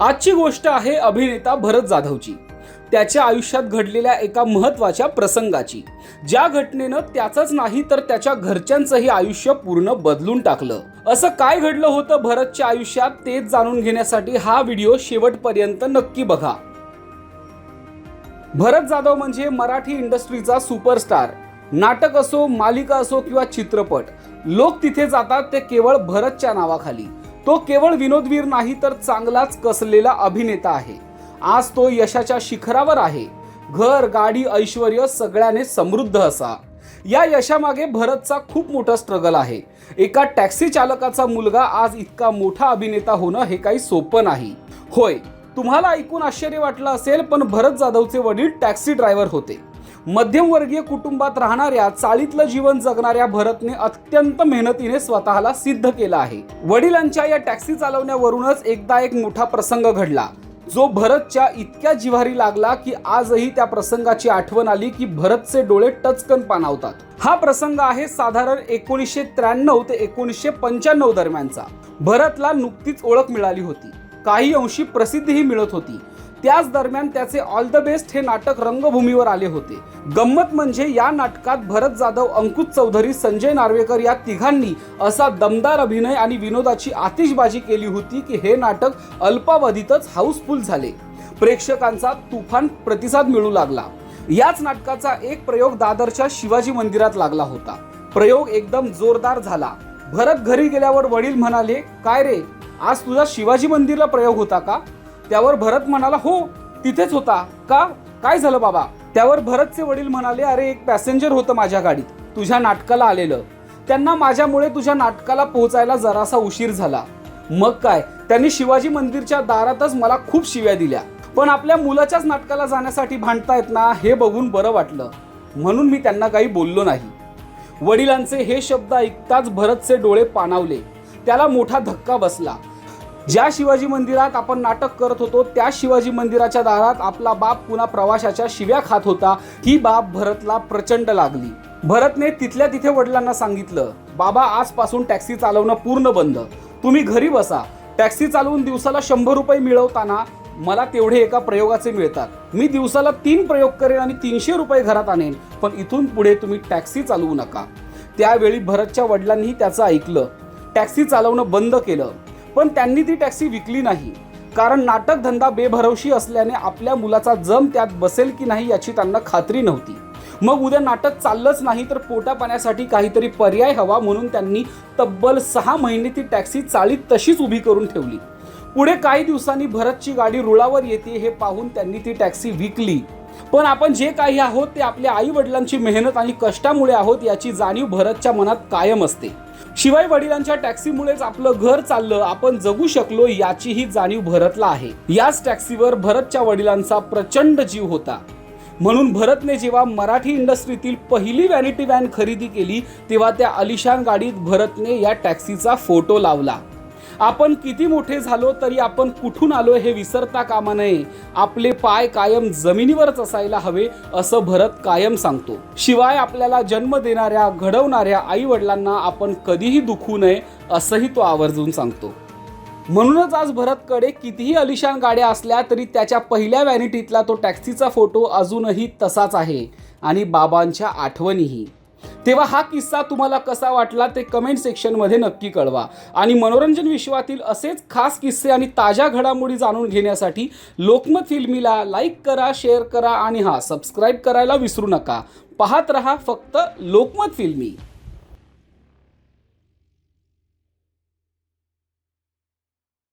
आजची गोष्ट आहे अभिनेता भरत जाधवची. त्याच्या आयुष्यात घडलेल्या एका महत्त्वाच्या प्रसंगाची. ज्या घटनेनं त्याचंच नाही तर त्याच्या घरच्यांचंही आयुष्य पूर्ण बदलून टाकलं. असं काय घडलं होतं भरतच्या आयुष्यात तेच जाणून घेण्यासाठी हा व्हिडिओ शेवटपर्यंत नक्की बघा. भरत जाधव म्हणजे मराठी इंडस्ट्रीचा सुपरस्टार. नाटक असो मालिका असो किंवा चित्रपट लोक तिथे जातात ते केवळ भरतच्या नावाखाली. तो केवळ विनोदवीर नाही तर चांगलाच कसलेला अभिनेता आहे. आज तो यशाच्या शिखरावर आहे. घर गाडी ऐश्वर सगळ्याने समृद्ध असा. या यशामागे भरतचा खूप मोठा स्ट्रगल आहे. एका टॅक्सी चालकाचा मुलगा आज इतका मोठा अभिनेता होणं हे काही सोपं नाही. होय तुम्हाला ऐकून आश्चर्य वाटलं असेल पण भरत जाधवचे वडील टॅक्सी ड्रायव्हर होते. मध्यमवर्गीय कुटुंबात राहणाऱ्या चाळीतलं जीवन जगणाऱ्या भरतने अत्यंत मेहनतीने स्वतःला सिद्ध केलं आहे. वडिलांच्या या टॅक्सी चालवण्यावरूनच एकदा एक मोठा प्रसंग घडला. जो भरतच्या इतक्या जिव्हारी लागला की आजही त्या प्रसंगाची आठवण आली की भरतचे डोळे टचकन पाणावतात. हा प्रसंग आहे साधारण एकोणीसशे त्र्याण्णव ते एकोणीसशे पंच्याण्णव दरम्यानचा. भरतला नुकतीच ओळख मिळाली होती. काही अंशी प्रसिद्धीही मिळत होती. त्याच दरम्यान त्याचे ऑल द बेस्ट हे नाटक रंगभूमीवर आले होते. गंमत म्हणजे या नाटकात भरत जाधव अंकुश चौधरी संजय नार्वेकर या तिघांनी असा दमदार अभिनय आणि विनोदाची आतिषबाजी केली होती की हे नाटक अल्पावधीतच हाऊसफुल झाले. प्रेक्षकांचा तुफान प्रतिसाद मिळू लागला. याच नाटकाचा एक प्रयोग दादरच्या शिवाजी मंदिरात लागला होता. प्रयोग एकदम जोरदार झाला. भरत घरी गेल्यावर वडील म्हणाले काय रे आज तुझा शिवाजी मंदिरला प्रयोग होता का? त्यावर भरत म्हणाला हो तिथेच होता. का? काय झालं बाबा? त्यावर भरतचे वडील म्हणाले अरे एक पॅसेंजर होतं माझ्या गाडीत. तुझ्या नाटकाला आलेलं. त्यांना माझ्यामुळे तुझ्या नाटकाला पोहोचायला जरासा उशीर झाला. मग काय? त्यांनी शिवाजी मंदिरच्या दारातच मला खूप शिव्या दिल्या. पण आपल्या मुलाच्याच नाटकाला जाण्यासाठी भांडतायत ना हे बघून बरं वाटलं. म्हणून मी त्यांना काही बोललो नाही. वडिलांचे हे शब्द ऐकताच भरतचे डोळे पाणावले. त्याला मोठा धक्का बसला. ज्या शिवाजी मंदिरात आपण नाटक करत होतो त्या शिवाजी मंदिराच्या दारात आपला बाप पुन्हा प्रवाशाच्या शिव्या खात होता. ही बाब भरतला प्रचंड लागली. भरतने तिथल्या तिथे वडिलांना सांगितलं बाबा आजपासून टॅक्सी चालवणं पूर्ण बंद. तुम्ही घरी बसा. टॅक्सी चालवून दिवसाला शंभर रुपये मिळवताना मला तेवढे एका प्रयोगाचे मिळतात. मी दिवसाला तीन प्रयोग करेन आणि तीनशे रुपये घरात आणेन पण इथून पुढे तुम्ही टॅक्सी चालवू नका. त्यावेळी भरतच्या वडिलांनी त्याचं ऐकलं. टॅक्सी चालवणं बंद केलं. पण त्यांनी ती टॅक्सी विकली नाही. कारण नाटक धंदा बेभरवशी असल्याने आपल्या मुलाचा जम त्यात बसेल की नाही याची त्यांना खात्री नव्हती. मग उद्या नाटक चाललंच नाही तर पोटा पाण्यासाठी काहीतरी पर्याय हवा म्हणून त्यांनी तब्बल सहा महिने ती टॅक्सी चाळीत तशीच उभी करून ठेवली. पुढे काही दिवसांनी भरतची गाडी रुळावर येते हे पाहून त्यांनी ती टॅक्सी विकली. पण आपण जे काही आहोत ते आपल्या आई वडिलांची मेहनत आणि कष्टामुळे आहोत याची जाणीव भरतच्या मनात कायम असते. शिवाय वडिलांच्या टॅक्सीमुळेच आपलं घर चाललं आपण जगू शकलो याचीही जाणीव भरतला आहे. याच टॅक्सीवर भरतच्या वडिलांचा प्रचंड जीव होता. म्हणून भरतने जेव्हा मराठी इंडस्ट्रीतील पहिली व्हॅनिटी व्हॅन खरेदी केली तेव्हा त्या अलिशान गाडीत भरतने या टॅक्सीचा फोटो लावला. आपण किती मोठे झालो तरी आपण कुठून आलो हे विसरता कामा नये. आपले पाय कायम जमिनीवरच असायला हवे असं भरत कायम सांगतो. शिवाय आपल्याला जन्म देणाऱ्या घडवणाऱ्या आई वडिलांना आपण कधीही दुखू नये असंही तो आवर्जून सांगतो. म्हणूनच आज भरतकडे कितीही अलिशान गाड्या असल्या तरी त्याच्या पहिल्या व्हॅनिटीतला तो टॅक्सीचा फोटो अजूनही तसाच आहे आणि बाबांच्या आठवणीही. तेव्हा हा किस्सा तुम्हाला कसा वाटला ते कमेंट सेक्शनमध्ये नक्की कळवा. आणि मनोरंजन विश्वातील असेच खास किस्से आणि ताज्या घडामोडी जाणून घेण्यासाठी लोकमत फिल्मीला लाईक करा शेअर करा आणि हा सबस्क्राईब करायला विसरू नका. पाहत रहा फक्त लोकमत फिल्मी.